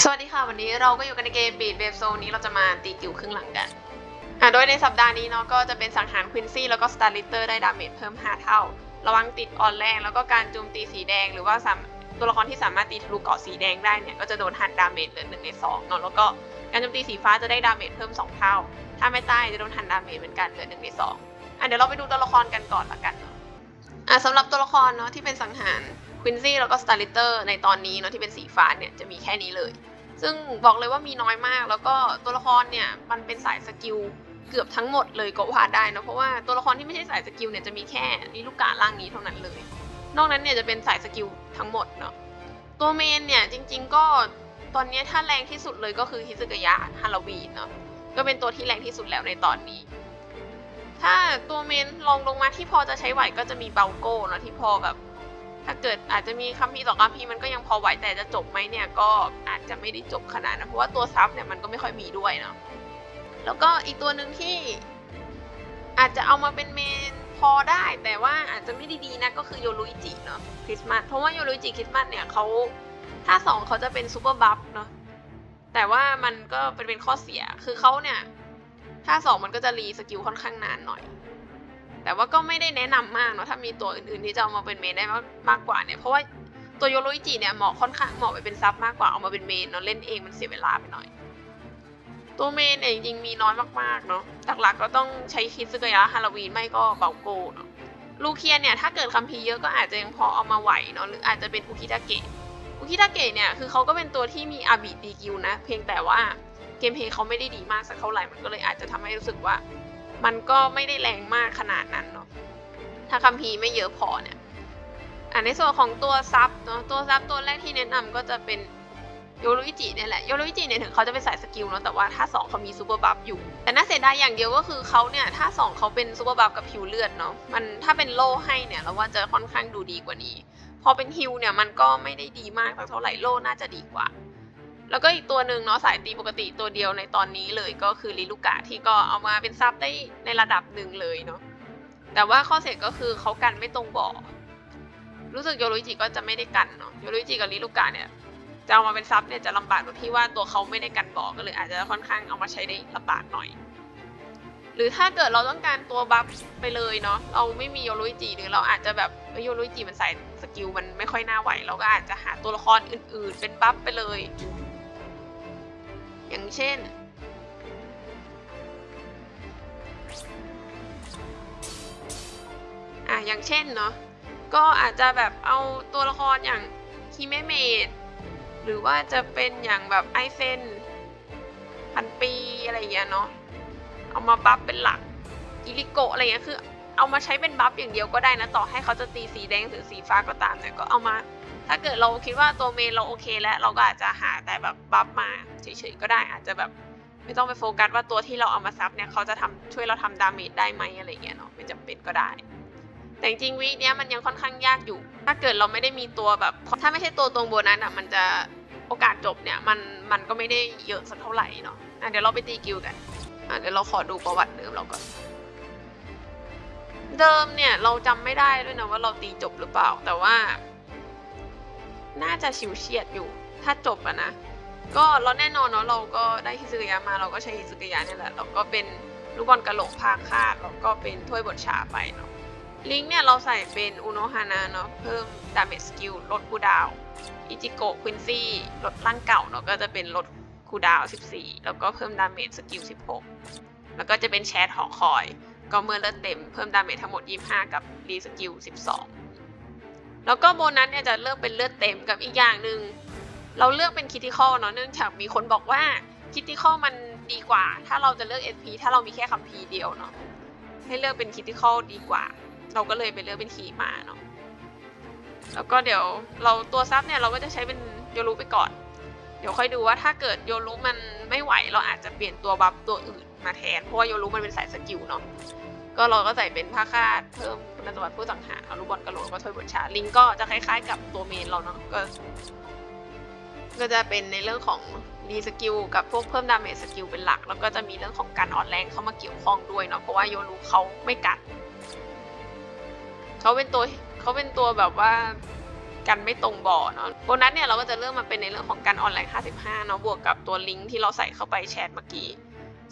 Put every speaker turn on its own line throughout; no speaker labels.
สวัสดีค่ะ วันนี้เราก็อยู่กันในเกมบีดเวฟโซนนี้เราจะมาตีกิวครึ่งหลังกันอะโดยในสัปดาห์นี้เนาะก็จะเป็นสังหารควินซี่แล้วก็สตาร์ลิเตอร์ได้ดาเมจเพิ่ม 5 เท่า ระวังติดออนแรงแล้วก็การโจมตีสีแดง หรือว่าตัวละครที่สามารถตีทะลุเกาะสีแดงได้เนี่ยก็จะโดนหันดาเมจเหลือหนึ่งในสองเนาะแล้วก็การโจมตีสีฟ้าจะได้ดาเมจเพิ่ม 2 เท่า ถ้าไม่ตายจะโดนหันดาเมจเหมือนกันเหลือหนึ่งในสองอะเดี๋ยวเราไปดูตัวละครกันก่อนละกันอะสำหรับตัวละครเนาะที่เป็นสังหาร ควินซี่แล้วก็สตาร์ลิเตอร์ในตอนนี้เนาะที่เป็นสีฟ้าเนี่ยจะมีแค่นี้เลย ซึ่งบอกเลยว่ามีน้อยมาก แล้วก็ตัวละครเนี่ยมันเป็นสายสกิลเกือบทั้งหมดเลยก็ว่าได้นะเพราะว่าตัวละครที่ไม่ใช่สายสกิลเนี่ยจะมีแค่นิลูกกาล่างนี้เท่านั้นเลย นอกนั้นเนี่ยจะเป็นสายสกิลทั้งหมดเนาะตัวเมนเนี่ยจริง ๆ ก็ตอนนี้ถ้าแรงที่สุดเลยก็คือฮิซึกยะฮาโลวีนเนาะก็เป็นตัวที่แรงที่สุดแล้วในตอนนี้ ถ้าตัวเมนลองลงมาที่พอจะใช้ไหวก็จะมีเบลโก้เนาะที่พอแบบ ถ้าเกิดอาจจะมีคัมภีร์ต่อคัมภีร์มันก็ยังพอไหวแต่จะจบไหมเนี่ยก็อาจจะไม่ได้จบขนาดนั้นเพราะว่าตัวซับเนี่ยมันก็ไม่ค่อยมีด้วยเนาะแล้วก็อีกตัวหนึ่งที่อาจจะเอามาเป็นเมนพอได้แต่ว่าอาจจะไม่ได้ดีนะก็คือโยรุอิจิเนาะคริสต์มาสเพราะว่าโยรุอิจิคริสต์มาสเนี่ยเขาถ้าสองเขาจะเป็นซูเปอร์บัฟเนาะแต่ว่ามันก็เป็นเป็นข้อเสียคือเขาเนี่ยถ้าสองมันก็จะรีสกิลค่อนข้างนานหน่อย แต่ว่าก็ไม่ได้แนะนำมากเนาะถ้ามีตัวอื่นๆที่จะเอามาเป็นเมนได้มากกว่าเนี่ยเพราะว่าตัวโยโรอิจิเนี่ยเหมาะค่อนข้างเหมาะไปเป็นซับมากกว่าเอามาเป็นเมนเนาะเล่นเองมันเสียเวลาไปหน่อย ตัวเมนเนี่ยจริงๆมีน้อยมากๆเนาะหลักๆก็ต้องใช้คิดซึกยะฮาโลวีนไม่ก็เบลโกเนาะลูเคียนเนี่ยถ้าเกิดคัมภีร์เยอะก็อาจจะยังพอเอามาไหวเนาะหรืออาจจะเป็นอุคิทาเกะอุคิทาเกะเนี่ยคือเขาก็เป็นตัวที่มีอาบิดีกิวนะ เพียงแต่ว่าเกมเพลย์เขาไม่ได้ดีมากสักเท่าไหร่มันก็เลยอาจจะทำให้รู้สึกว่า มันก็ไม่ได้แรงมากขนาดนั้นเนาะถ้าคัมภีร์ไม่เยอะพอเนี่ยอ่าในส่วนของตัวซับเนาะตัวซับตัวแรกที่แนะนำก็จะเป็นโยรุอิจิเนี่ยแหละโยรุอิจิเนี่ยถึงเขาจะเป็นสายสกิลเนาะแต่ว่าถ้า2เขามีซูเปอร์บัฟอยู่ แต่น่าเสียดายอย่างเดียวก็คือเขาเนี่ยถ้า 2 เขาเป็นซูเปอร์บัฟกับผิวเลือดเนาะมันถ้าเป็นโล่ให้เนี่ยเราว่าจะค่อนข้างดูดีกว่านี้ พอเป็นฮิลเนี่ยมันก็ไม่ได้ดีมากเท่าไหร่โล่น่าจะดีกว่า แล้วก็อีกตัวหนึ่งเนาะสายตีปกติตัวเดียวในตอนนี้เลยก็คือลิลูกะที่ก็เอามาเป็นซับได้ในระดับหนึ่งเลยเนาะแต่ว่าข้อเสียก็คือเขากันไม่ตรงบ่อรู้สึกโยรุจิก็จะไม่ได้กันเนาะโยรุจิกับลิลูกะเนี่ยจะเอามาเป็นซับเนี่ยจะลำบากตรงที่ว่าตัวเขาไม่ได้กันบ่อก็เลยอาจจะค่อนข้างเอามาใช้ได้ลำบากหน่อย หรือถ้าเกิดเราต้องการตัวบัฟไปเลยเนาะเราไม่มีโยรุจิหรือเราอาจจะแบบโยรุจิมันใส่สกิลมันไม่ค่อยน่าไหวเราก็อาจจะหาตัวละครอื่น ๆ เป็นบัฟไปเลย อย่างเช่น อะอย่างเช่นเนาะ ก็อาจจะแบบเอาตัวละครอย่างคิเมเมดหรือว่าจะเป็นอย่างแบบไอเซนพันปีอะไรอย่างเงี้ยเนาะ เอามาบัฟเป็นหลักกิริโกะอะไรเงี้ยคือเอามาใช้เป็นบัฟอย่างเดียวก็ได้นะ ต่อให้เขาจะตีสีแดงหรือสีฟ้าก็ตามเนี่ยก็เอามา ถ้าเกิดเราคิดว่าตัวเมนเราโอเค แล้วเราก็อาจจะหาแต่แบบบัฟมาเฉยๆก็ได้อาจจะแบบไม่ต้องไปโฟกัสว่าตัวที่เราเอามาซับเนี่ยเขาจะทำช่วยเราทำดาเมจได้ไหมอะไรเงี้ยเนาะไม่จำเป็นก็ได้ แต่จริงวีคเนี้ยมันยังค่อนข้างยากอยู่ ถ้าเกิดเราไม่ได้มีตัวแบบ ถ้าไม่ใช่ตัวตรงโบนัสอะมันจะโอกาสจบเนี่ยมันมันก็ไม่ได้เยอะสักเท่าไหร่เนาะะเดี๋ยวเราไปตีกิลกันเดี๋ยวเราขอดูประวัติเดิมเราก่อนเดิมเนี่ยเราจำไม่ได้ด้วยนะว่าเราตีจบหรือเปล่าแต่ว่า น่าจะฉิวเฉียดอยู่ ถ้าจบอะนะ ก็เราแน่นอนเนาะเราก็ได้ฮิซึกยะมาเราก็ใช้ฮิซึกยะเนี่ยแหละเราก็เป็นลูกบอลกระโหลกภาคคาดแล้วก็เป็นถ้วยบทชาไปเนาะลิงเนี่ยเราใส่เป็นอุโนฮานาเนาะเพิ่มดาเมจสกิลลดคูดาวอิจิโกะควินซี่ลดร่างเก่าเนาะก็จะเป็นลดคูดาว 14 แล้วก็เพิ่มดาเมจสกิล 16 แล้วก็จะเป็นแชทหอคอย ก็เมื่อเลือดเต็มเพิ่มดาเมจทั้งหมด 25 กับรีสกิล 12 แล้วก็โบนัสเนี่ยจะเลือกเป็นเลือดเต็มกับอีกอย่างหนึ่งเราเลือกเป็นคิติคอลเนาะเนื่องจากมีคนบอกว่าคิติคอลมันดีกว่า ถ้าเราจะเลือก SP ถ้าเรามีแค่คัมภีเดียวเนาะให้เลือกเป็นคิติคอลดีกว่า เราก็เลยไปเลือกเป็นขีมาเนาะแล้วก็เดี๋ยวเราตัวซับเนี่ยเราก็จะใช้เป็นโยรุไปก่อน เดี๋ยวค่อยดูว่าถ้าเกิดโยรุมันไม่ไหวเราอาจจะเปลี่ยนตัวบัฟตัวอื่นมาแทนเพราะว่าโยรุมันเป็นสายสกิลเนาะ ก็เราก็ใส่เป็นผ้าคาดเพิ่มคุณสมบัติผู้สังหารเอาลูกบอลกระโหลกก็ถ้วยบทชาลิงก็จะคล้ายๆ กับตัวเมนเราเนาะก็ ก็จะเป็นในเรื่องของรีสกิลกับพวกเพิ่มดาเมจสกิลเป็นหลัก แล้วก็จะมีเรื่องของการอ่อนแรงเข้ามาเกี่ยวข้องด้วยเนาะเพราะว่าโยรุเขาไม่กัดเขาเป็นตัวเขาเป็นตัวแบบว่ากันไม่ตรงบ่อเนาะโบนัสเนี่ยเราก็จะเริ่มมาเป็นในเรื่องของการออนไลน์ 55 เนาะบวกกับตัวลิงก์ที่เราใส่เข้าไปแชทเมื่อกี้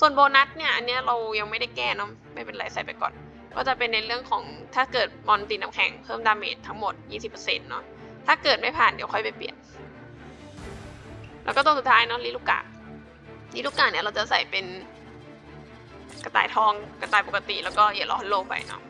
ส่วนโบนัสเนี่ยอันเนี้ยเรายังไม่ได้แก้เนาะไม่เป็นไรใส่ไปก่อน ก็จะเป็นในเรื่องของถ้าเกิดมอนตีน้ำแข็งเพิ่มดาเมจทั้งหมด 20%เนาะถ้าเกิดไม่ผ่านเดี๋ยวค่อยไปเปลี่ยน แล้วก็ตัวสุดท้ายเนาะลิลูกะลิลูกะเนี่ยเราจะใส่เป็นกระต่ายทองกระต่ายปกติแล้วก็เยลโลฮัลโลไปเนาะ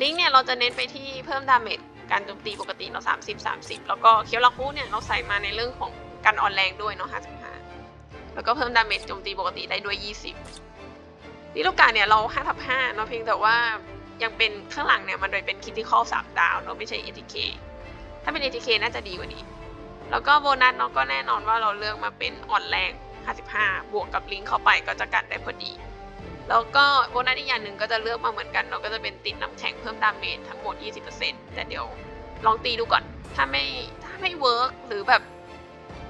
ลิงเนี่ยเราจะเน้นไปที่เพิ่มดาเมจการโจมตีปกติเนาะ30 30 แล้วก็เคียวลาคุเนี่ยเราใส่มาในเรื่องของการออนแรงด้วยเนาะ แล้วก็เพิ่มดาเมจโจมตีปกติได้ด้วย 20ลิลูกะเนี่ยเรา5ทับ5เนาะเพียงแต่ว่ายังเป็นข้างหลังเนี่ยมันโดยเป็นคิติคอล3ดาวเนาะไม่ใช่ ATK ถ้าเป็น ATK น่าจะดีกว่านี้ แล้วก็โบนัสเนาะก็แน่นอนว่าเราเลือกมาเป็นอ่อนแรง 55 บวกกับลิงก์เข้าไปก็จะกันได้พอดี แล้วก็โบนัสอีกอย่างหนึ่งก็จะเลือกมาเหมือนกันเนาะก็จะเป็นติดน้ำแข็งเพิ่มดาเมจทั้งหมด 20%แต่เดี๋ยวลองตีดูก่อน ถ้าไม่ถ้าไม่เวิร์กหรือแบบ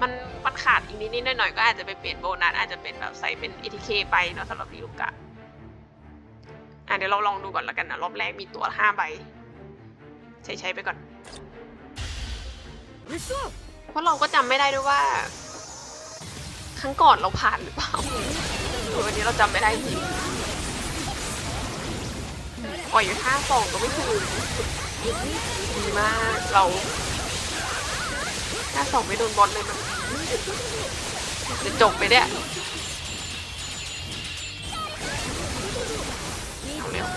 มันมันขาดอีกนิดๆหน่อยๆก็อาจจะไปเปลี่ยนโบนัสอาจจะเป็นแบบใส่เป็น ATK ไปเนาะสำหรับลิลูกะอะเดี๋ยวเราลองดูก่อนแล้วกันนะรอบแรกมีตัว5ใบ ใช้ใช้ไปก่อน เพราะเราก็จำไม่ได้ด้วยว่า ครั้งก่อนเราผ่านหรือเปล่าคือวันนี้เราจำไม่ได้จริงปล่อยอยู่ท่าสองก็ไม่ถูกดีมากเราท่าสองไม่โดนบอลเลยมัน จะจบไปเนี่ยเอาเร็ว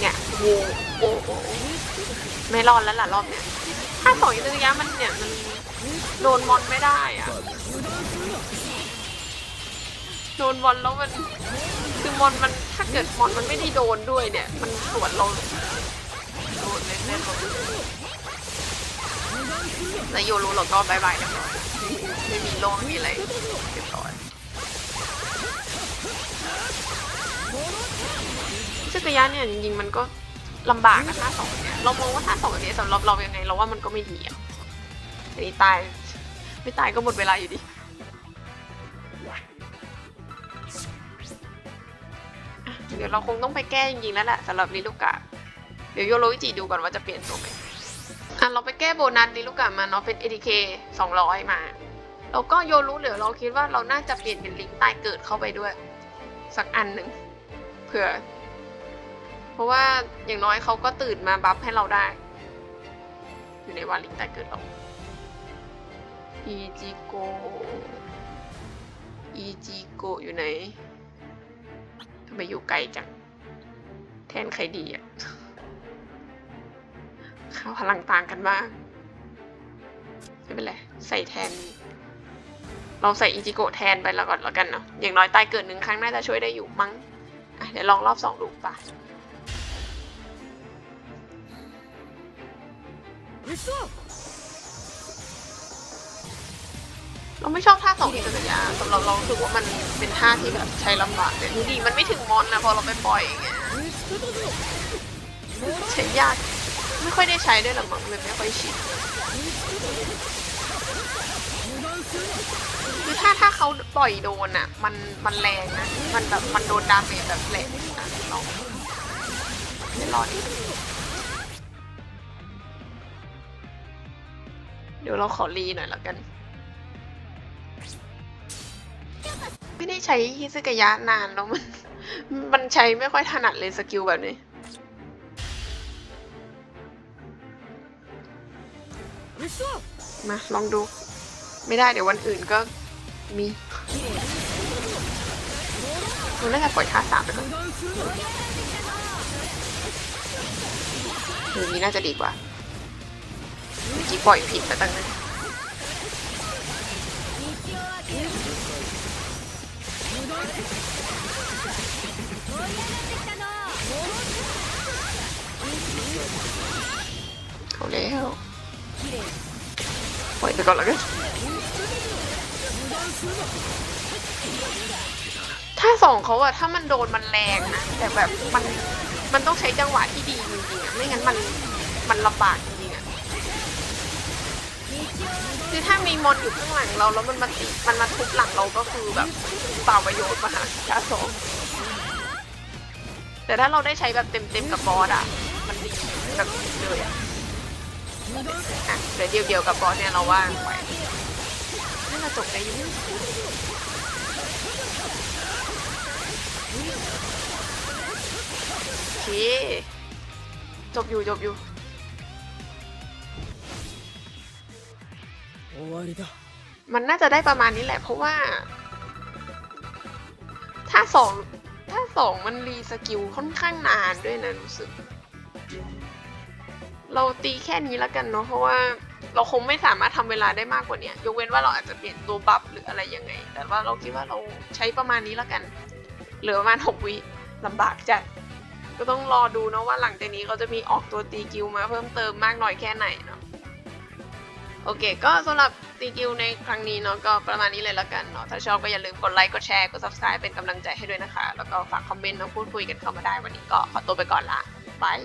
เนี่ยโอ้โอ้ไม่รอดแล้วล่ะรอบเนี้ยถ้าสองยันยะมันเนี่ยมันโดนมอนไม่ได้อะโดนบอลแล้วมัน คือมอนมันถ้าเกิดมอนมันไม่ได้โดนด้วยเนี่ย มันสวนเราโดนแน่ๆเลยแต่โยรู้เราก็บายบายเรียบร้อยไม่มีโล่ไม่มีอะไรเรียบร้อยซึกยะเนี่ยจริงๆมันก็ลำบากนะท่าสองเนี่ยเรามองว่าท่าสองอันนี้สำหรับเรายังไงเราว่ามันก็ไม่ดีอะอันนี้ตาย ไม่ตายก็หมดเวลาอยู่ดี เดี๋ยวเราคงต้องไปแก้จริงๆแล้วแหละสำหรับลิลูกะ เดี๋ยวโยโรวิจิดูก่อนว่าจะเปลี่ยนตัวไหมอะเราไปแก้โบนัสลิลูกะมาเนาะเป็น ATK 200มา แล้วก็โยรู้เหลือเราคิดว่าเราน่าจะเปลี่ยนเป็นลิงก์ตายเกิดเข้าไปด้วย สักอันหนึ่งเผื่อ เพราะว่าอย่างน้อยเขาก็ตื่นมาบัฟให้เราได้ อยู่ในวาลิงก์ตายเกิดเราอีจิโกอีจิโกอยู่ไหน ทำไมอยู่ไกลจัง แทนใครดีอะข้าพลังต่างกันมากไม่เป็นไร ใส่แทนเราใส่อีจิโกะแทนไปแล้วก่อนแล้วกันเนาะอย่างน้อยตายเกิดหนึ่งครั้งน่าจะช่วยได้อยู่มั้งเดี๋ยวลองรอบสองดูป่ะ เราไม่ชอบท่าสองอินเตอร์ยาสำหรับเรารู้สึกว่ามันเป็นท่าที่แบบใช้ลำบากเนี่ยดูดีมันไม่ถึงมอนนะพอเราไปปล่อยอย่างเงี้ยใช้ยากไม่ค่อยได้ใช้ด้วยหรอกมั้งเลยไม่ค่อยชินคือถ้าถ้าเขาปล่อยโดนอะ มันมันแรงนะ มันแบบมันโดนดาเมจแบบแรงอะลองไม่รอดิเดี๋ยวเราขอรีหน่อยละกัน ไม่ได้ใช้ฮิซึกายะนานแล้วมัน มันใช้ไม่ค่อยถนัดเลยสกิลแบบนี้ มา ลองดู ไม่ได้เดี๋ยววันอื่นก็มีมันน่าจะปล่อยท่าสามไปก่อนหรือนี้น่าจะดีกว่าเมื่อกี้ปล่อยผิดไปตั้งนั้น แล้วปล่อยไปก่อนล้วกันถ้าสองเขาอะถ้ามันโดนมันแรงนะแต่แบบมันมันต้องใช้จังหวะที่ดีจริงๆอะไม่งั้นมันมันลำบากจริงๆอะคือถ้ามีมอนอยู่ข้างหลังเราแล้วมันมาติมันมาทุบหลังเราก็คือแบบเปล่าประโยชน์มหาศาลสองแต่ถ้าเราได้ใช้แบบเต็มๆกับบอสอะมันดีแบบเลยอะ อะเดี๋ยวเดียวเดียวกับบอสเนี่ยเราว่างไปนี่มาจบได้ยุ่งโอเคจบอยู่จบอยู่มันน่าจะได้ประมาณนี้แหละ เพราะว่า ถ้าสองถ้าสองมันรีสกิลค่อนข้างนานด้วยนะรู้สึก เราตีแค่นี้แล้วกันเนาะเพราะว่าเราคงไม่สามารถทำเวลาได้มากกว่านี้ยกเว้นว่าเราอาจจะเปลี่ยนตัวบัฟหรืออะไรยังไง แต่ว่าเราคิดว่าเราใช้ประมาณนี้แล้วกันเหลือประมาณหกวิลำบากจัดก็ต้องรอดูเนาะว่าหลังจากนี้เขาจะมีออกตัวตีกิลมาเพิ่มเติมมากน้อยแค่ไหนเนาะโอเค ก็สำหรับตีกิวในครั้งนี้เนาะก็ประมาณนี้เลยแล้วกันเนาะถ้าชอบก็อย่าลืมกดไลค์กดแชร์กด subscribe เป็นกำลังใจให้ด้วยนะคะ แล้วก็ฝากคอมเมนต์มาพูดคุยกันเข้ามาได้วันนี้ก็ขอตัวไปก่อนละบาย